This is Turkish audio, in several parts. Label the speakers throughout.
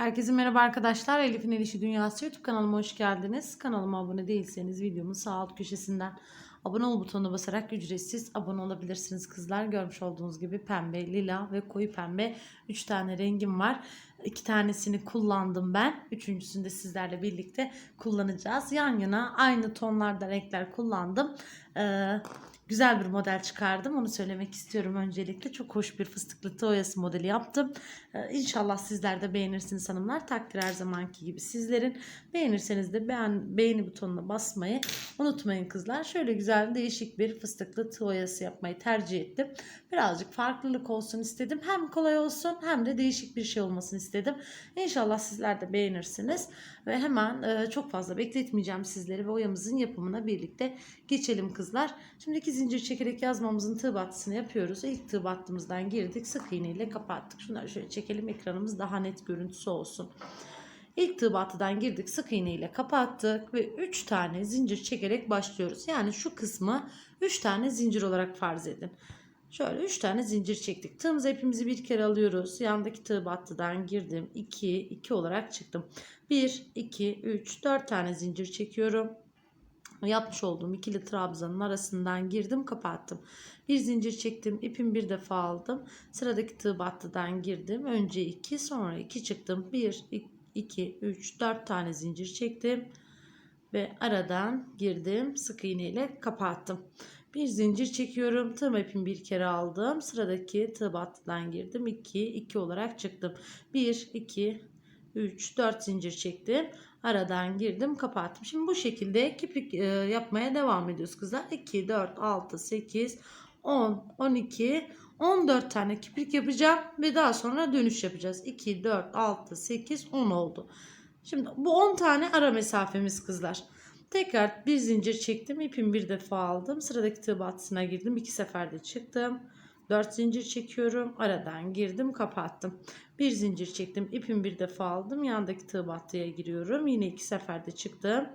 Speaker 1: Herkese merhaba arkadaşlar. Elif'in Elişi Dünyası YouTube kanalıma hoş geldiniz. Kanalıma abone değilseniz videomun sağ alt köşesinden abone ol butonuna basarak ücretsiz abone olabilirsiniz kızlar. Görmüş olduğunuz gibi pembe, lila ve koyu pembe 3 tane rengim var. 2 tanesini kullandım ben. Üçüncüsünü de sizlerle birlikte kullanacağız. Yan yana aynı tonlarda renkler kullandım. Ee, güzel bir model çıkardım. Onu söylemek istiyorum öncelikle. Çok hoş bir fıstıklı tığ oyası modeli yaptım. Ee, İnşallah sizler de beğenirsiniz hanımlar. Takdir her zamanki gibi sizlerin. Beğenirseniz de beğen, beğeni butonuna basmayı unutmayın kızlar. Şöyle güzel değişik bir fıstıklı tığ oyası yapmayı tercih ettim. Birazcık farklılık olsun istedim. Hem kolay olsun hem de değişik bir şey olmasını istedim. İnşallah sizler de beğenirsiniz. Ve hemen e, çok fazla bekletmeyeceğim sizleri ve oyamızın yapımına birlikte geçelim kızlar. Şimdi iki zincir çekerek yazmamızın tığ battısını yapıyoruz. İlk tığ battımızdan girdik. Sık iğne ile kapattık. Şunları şöyle çekelim ekranımız daha net görüntüsü olsun. İlk tığ battıdan girdik. Sık iğne ile kapattık ve 3 tane zincir çekerek başlıyoruz. Yani şu kısmı 3 tane zincir olarak farz edin. Şöyle 3 tane zincir çektik. Tığımızı hepimizi bir kere alıyoruz. Yandaki tığ battıdan girdim. 2, 2 olarak çıktım. 1, 2, 3, 4 tane zincir çekiyorum. Yapmış olduğum ikili trabzanın arasından girdim kapattım. Bir zincir çektim. ipimi bir defa aldım. Sıradaki tığ battıdan girdim. Önce 2 sonra 2 çıktım. 1, 2, 3, 4 tane zincir çektim. Ve aradan girdim. Sık iğne ile kapattım. Bir zincir çekiyorum. Tığım ipimi bir kere aldım. Sıradaki tığ battıdan girdim. 2, 2 olarak çıktım. 1, 2, 3, 4 zincir çektim. Aradan girdim kapattım. Şimdi bu şekilde kipik e, yapmaya devam ediyoruz kızlar. 2, 4, 6, 8, 10, 12, 14 tane kiprik yapacağım. Ve daha sonra dönüş yapacağız. 2, 4, 6, 8, 10 oldu. Şimdi bu 10 tane ara mesafemiz kızlar. Tekrar bir zincir çektim. ipimi bir defa aldım. Sıradaki tığ battısına girdim. iki seferde çıktım. 4 zincir çekiyorum. Aradan girdim kapattım. Bir zincir çektim. ipimi bir defa aldım. Yandaki tığ battıya giriyorum. Yine iki seferde çıktım.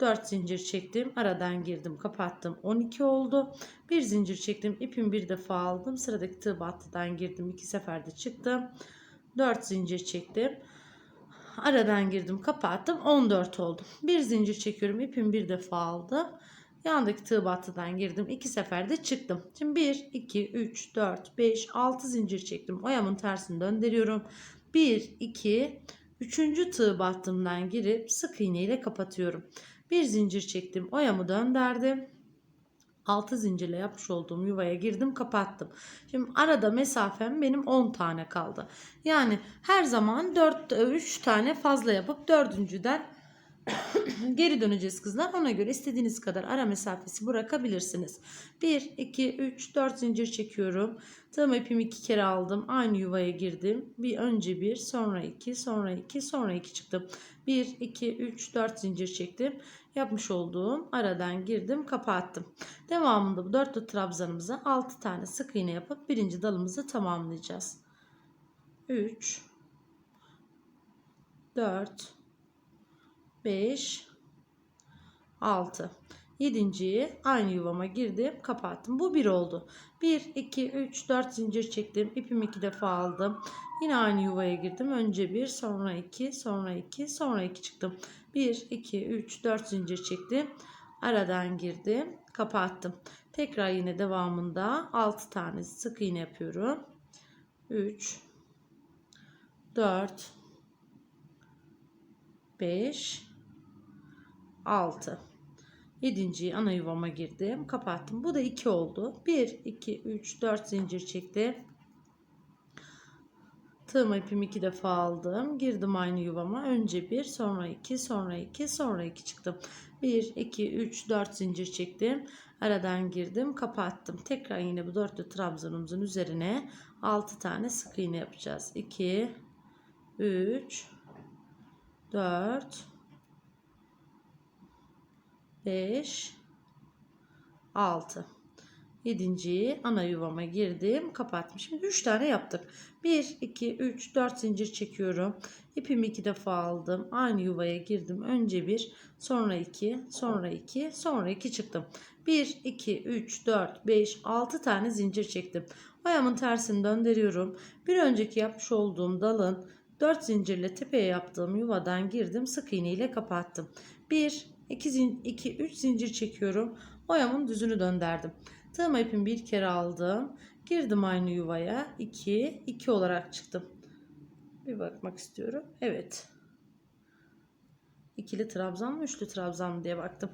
Speaker 1: 4 zincir çektim. Aradan girdim kapattım. 12 oldu. Bir zincir çektim. ipimi bir defa aldım. Sıradaki tığ battıdan girdim. iki seferde çıktım. 4 zincir çektim. Aradan girdim kapattım 14 oldu. Bir zincir çekiyorum ipimi bir defa aldım. Yandaki tığ battıdan girdim. iki seferde çıktım. Şimdi 1, 2, 3, 4, 5, 6 zincir çektim. Oyamın tersini döndürüyorum. 1, 2, 3. tığ battımdan girip sık iğne ile kapatıyorum. Bir zincir çektim. Oyamı döndürdüm. 6 zincirle yapmış olduğum yuvaya girdim kapattım. Şimdi arada mesafem benim 10 tane kaldı. Yani her zaman 4 3 tane fazla yapıp dördüncüden geri döneceğiz kızlar. Ona göre istediğiniz kadar ara mesafesi bırakabilirsiniz. 1 2 3 4 zincir çekiyorum. Tığım ipimi 2 kere aldım. Aynı yuvaya girdim. Bir önce 1, sonra 2, sonra 2, sonra 2 çıktım. 1 2 3 4 zincir çektim. Yapmış olduğum aradan girdim, kapattım. Devamında bu dörtlü trabzanımıza 6 tane sık iğne yapıp birinci dalımızı tamamlayacağız. 3 4 5 6 Yedinciyi aynı yuvama girdim kapattım. Bu bir oldu. 1 2 3 4 zincir çektim. İpimi iki defa aldım. Yine aynı yuvaya girdim. Önce bir sonra iki sonra iki sonra iki çıktım. 1 2 3 4 zincir çektim. Aradan girdim. Kapattım. Tekrar yine devamında 6 tane sık iğne yapıyorum. 3 4 5 6 7. ana yuvama girdim. Kapattım. Bu da 2 oldu. 1 2 3 4 zincir çektim. Tığım ipimi 2 defa aldım. Girdim aynı yuvama. Önce 1, sonra 2, sonra 2, sonra 2 çıktım. 1 2 3 4 zincir çektim. Aradan girdim, kapattım. Tekrar yine bu dörtlü trabzanımızın üzerine 6 tane sık iğne yapacağız. 2 3 4 5 6 7. ana yuvama girdim kapattım. Şimdi 3 tane yaptık. 1 2 3 4 zincir çekiyorum. İpimi 2 defa aldım. Aynı yuvaya girdim. Önce 1 sonra 2 sonra 2 sonra 2 çıktım. 1 2 3 4 5 6 tane zincir çektim. Ayağımın tersini döndürüyorum. Bir önceki yapmış olduğum dalın 4 zincirle tepeye yaptığım yuvadan girdim. Sık iğne ile kapattım. 1, 2, 2, 3 zincir çekiyorum. Oyamın düzünü döndürdüm. Tığım ipimi bir kere aldım. Girdim aynı yuvaya. 2, 2 olarak çıktım. Bir bakmak istiyorum. Evet. İkili trabzan mı üçlü trabzan mı diye baktım.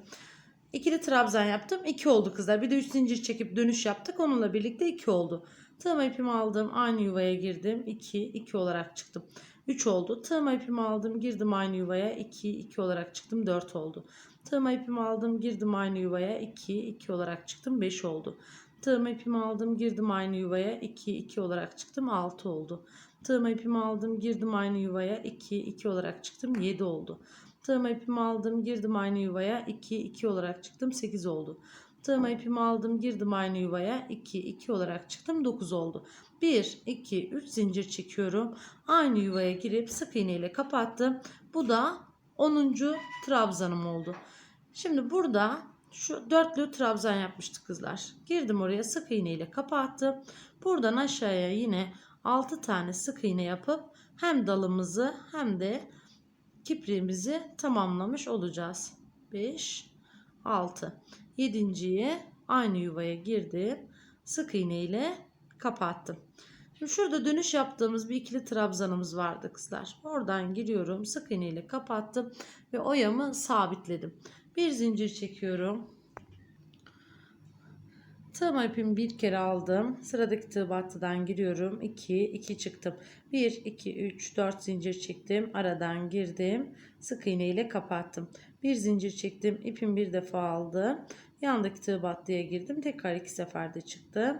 Speaker 1: İkili trabzan yaptım. 2 oldu kızlar. Bir de 3 zincir çekip dönüş yaptık. Onunla birlikte 2 oldu. Tığım ipimi aldım. Aynı yuvaya girdim. 2, 2 olarak çıktım. 3 oldu. Tığım ipimi aldım. Girdim aynı yuvaya. 2, 2 olarak çıktım. 4 oldu. Tığım ipimi aldım. Girdim aynı yuvaya. 2, 2 olarak çıktım. 5 oldu. Tığım ipimi aldım. Girdim aynı yuvaya. 2, 2 olarak çıktım. 6 oldu. Tığım ipimi aldım. Girdim aynı yuvaya. 2, 2 olarak çıktım. 7 oldu. Tığım ipimi aldım. Girdim aynı yuvaya. 2, 2 olarak çıktım. 8 oldu. Tığım ipimi aldım. Girdim aynı yuvaya. 2, 2 olarak çıktım. 9 oldu. 1, 2, 3 zincir çekiyorum. Aynı yuvaya girip sık iğne ile kapattım. Bu da 10. trabzanım oldu. Şimdi burada şu dörtlü trabzan yapmıştık kızlar. Girdim oraya sık iğne ile kapattım. Buradan aşağıya yine 6 tane sık iğne yapıp hem dalımızı hem de kipriğimizi tamamlamış olacağız. 5 6 7.yi aynı yuvaya girdim. Sık iğne ile kapattım. Şimdi şurada dönüş yaptığımız bir ikili trabzanımız vardı kızlar. Oradan giriyorum. Sık iğne ile kapattım ve oyamı sabitledim. Bir zincir çekiyorum. Tığım ipimi bir kere aldım. Sıradaki tığ battıdan giriyorum. 2, 2 çıktım. 1, 2, 3, 4 zincir çektim. Aradan girdim. Sık iğne ile kapattım. Bir zincir çektim. İpimi bir defa aldım. Yandaki tığ battıya girdim. Tekrar iki seferde çıktım.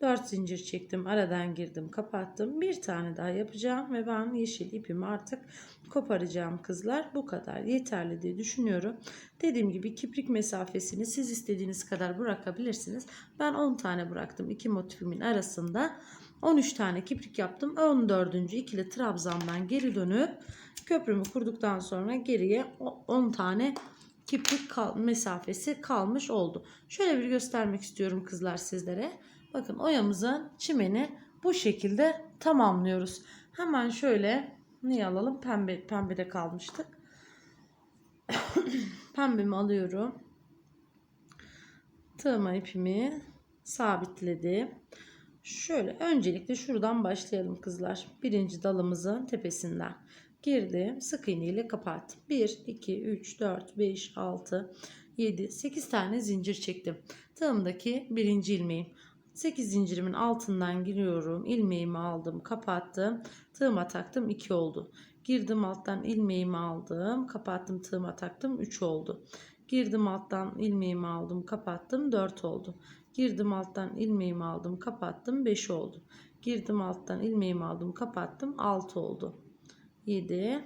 Speaker 1: 4 zincir çektim. Aradan girdim. Kapattım. Bir tane daha yapacağım. Ve ben yeşil ipimi artık koparacağım kızlar. Bu kadar yeterli diye düşünüyorum. Dediğim gibi kiprik mesafesini siz istediğiniz kadar bırakabilirsiniz. Ben 10 tane bıraktım. iki motifimin arasında. 13 tane kiprik yaptım. 14. ikili trabzandan geri dönüp köprümü kurduktan sonra geriye 10 tane kiprik kal mesafesi kalmış oldu. Şöyle bir göstermek istiyorum kızlar sizlere. Bakın oyamızın çimeni bu şekilde tamamlıyoruz. Hemen şöyle neyi alalım? Pembe, pembede kalmıştık. Pembemi alıyorum. Tığma ipimi sabitledim. Şöyle öncelikle şuradan başlayalım kızlar. Birinci dalımızın tepesinden girdim. Sık iğne ile kapattım. 1, 2, 3, 4, 5, 6, 7, 8 tane zincir çektim. Tığımdaki birinci ilmeğim. 8 zincirimin altından giriyorum. ilmeğimi aldım, kapattım. Tığıma taktım 2 oldu. Girdim alttan ilmeğimi aldım, kapattım, tığıma taktım 3 oldu. Girdim alttan ilmeğimi aldım, kapattım 4 oldu. Girdim alttan ilmeğimi aldım, kapattım 5 oldu. Girdim alttan ilmeğimi aldım, kapattım 6 oldu. 7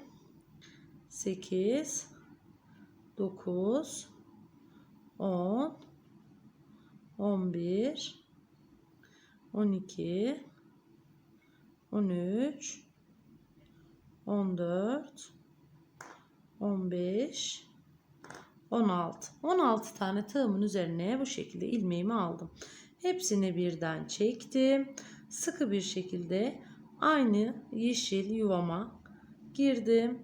Speaker 1: 8 9 10 11 12 13 14 15 16 16 tane tığımın üzerine bu şekilde ilmeğimi aldım. Hepsini birden çektim. Sıkı bir şekilde aynı yeşil yuvama girdim.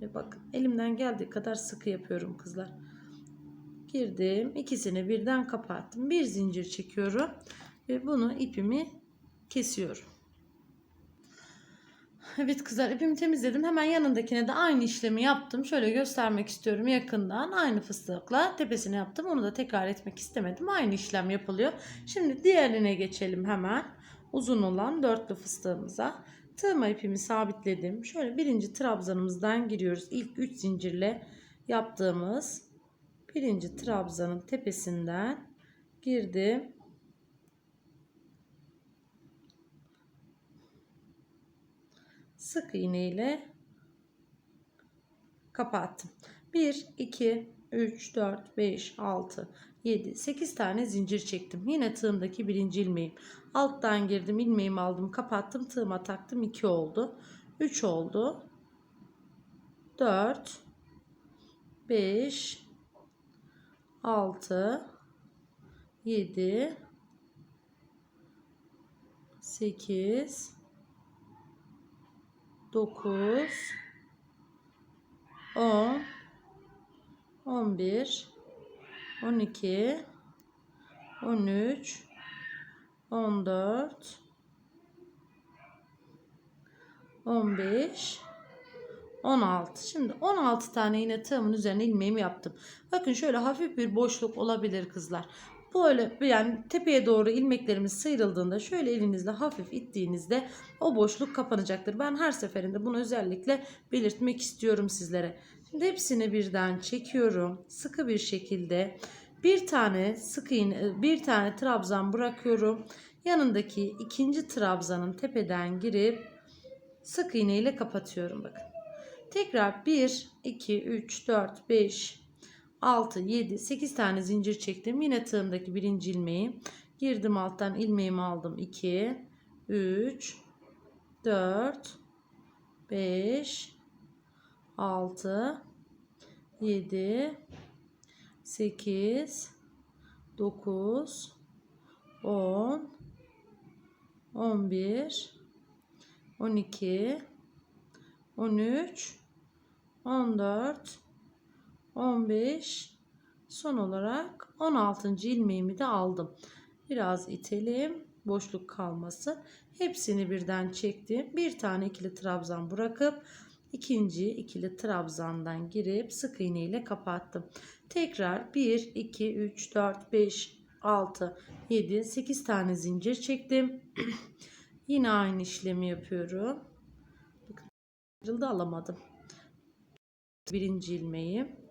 Speaker 1: Ve bakın elimden geldiği kadar sıkı yapıyorum kızlar. Girdim. ikisini birden kapattım. Bir zincir çekiyorum ve bunu ipimi kesiyorum. Evet kızlar ipimi temizledim. Hemen yanındakine de aynı işlemi yaptım. Şöyle göstermek istiyorum yakından. Aynı fıstıkla tepesine yaptım. Onu da tekrar etmek istemedim. Aynı işlem yapılıyor. Şimdi diğerine geçelim hemen. Uzun olan dörtlü fıstığımıza. Tığıma ipimi sabitledim. Şöyle birinci trabzanımızdan giriyoruz. İlk 3 zincirle yaptığımız birinci trabzanın tepesinden girdim. Sık iğne ile kapattım. 1 2 3 4 5 6 7 8 tane zincir çektim. Yine tığımdaki birinci ilmeğim. Alttan girdim, ilmeğimi aldım, kapattım, tığıma taktım. 2 oldu. 3 oldu. 4 5 6 7 8 9 10 11 12 13 14 15 16. Şimdi 16 tane yine tığımın üzerine ilmeğimi yaptım. Bakın şöyle hafif bir boşluk olabilir kızlar. Böyle yani tepeye doğru ilmeklerimiz sıyrıldığında şöyle elinizle hafif ittiğinizde o boşluk kapanacaktır. Ben her seferinde bunu özellikle belirtmek istiyorum sizlere. Şimdi hepsini birden çekiyorum. Sıkı bir şekilde bir tane sık iğne, bir tane trabzan bırakıyorum. Yanındaki ikinci trabzanın tepeden girip sık iğne ile kapatıyorum bakın. Tekrar 1, 2, 3, 4, 5, 6, 7, 8 tane zincir çektim. Yine tığımdaki birinci ilmeği girdim alttan ilmeğimi aldım. 2, 3, 4, 5, 6, 7, 8, 9, 10, 11, 12, 13, 14, 15, son olarak 16. ilmeğimi de aldım. Biraz itelim, boşluk kalması. Hepsini birden çektim. Bir tane ikili trabzan bırakıp ikinci ikili trabzandan girip sık iğne ile kapattım. Tekrar 1, 2, 3, 4, 5, 6, 7, 8 tane zincir çektim. Yine aynı işlemi yapıyorum. Bakın alamadım. Birinci ilmeği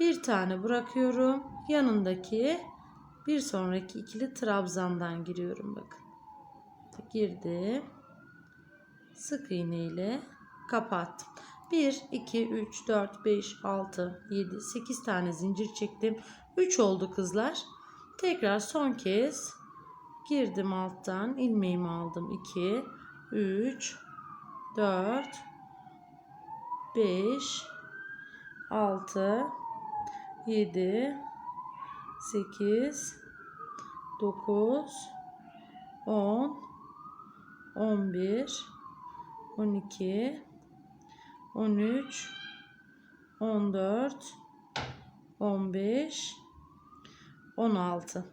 Speaker 1: bir tane bırakıyorum. Yanındaki bir sonraki ikili trabzandan giriyorum bakın. Girdim sık iğne ile kapattım. 1 2 3 4 5 6 7 8 tane zincir çektim. 3 oldu kızlar. Tekrar son kez girdim alttan. İlmeğimi aldım. 2 3 4 5 6 7 8 9 10 11 12 13 14 15 16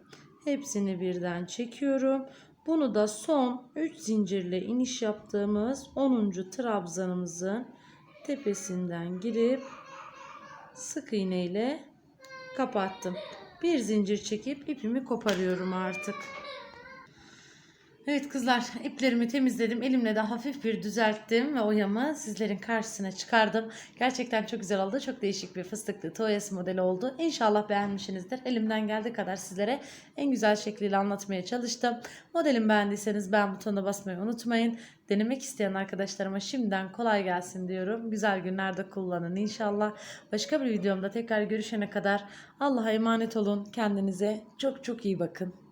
Speaker 1: hepsini birden çekiyorum. Bunu da son 3 zincirle iniş yaptığımız 10. trabzanımızın tepesinden girip sık iğne ile kapattım. Bir zincir çekip ipimi koparıyorum artık. Evet kızlar iplerimi temizledim. Elimle de hafif bir düzelttim ve oyamı sizlerin karşısına çıkardım. Gerçekten çok güzel oldu. Çok değişik bir fıstıklı toyası modeli oldu. İnşallah beğenmişsinizdir. Elimden geldiği kadar sizlere en güzel şekliyle anlatmaya çalıştım. Modelimi beğendiyseniz beğen butonuna basmayı unutmayın. Denemek isteyen arkadaşlarıma şimdiden kolay gelsin diyorum. Güzel günlerde kullanın inşallah. Başka bir videomda tekrar görüşene kadar Allah'a emanet olun. Kendinize çok çok iyi bakın.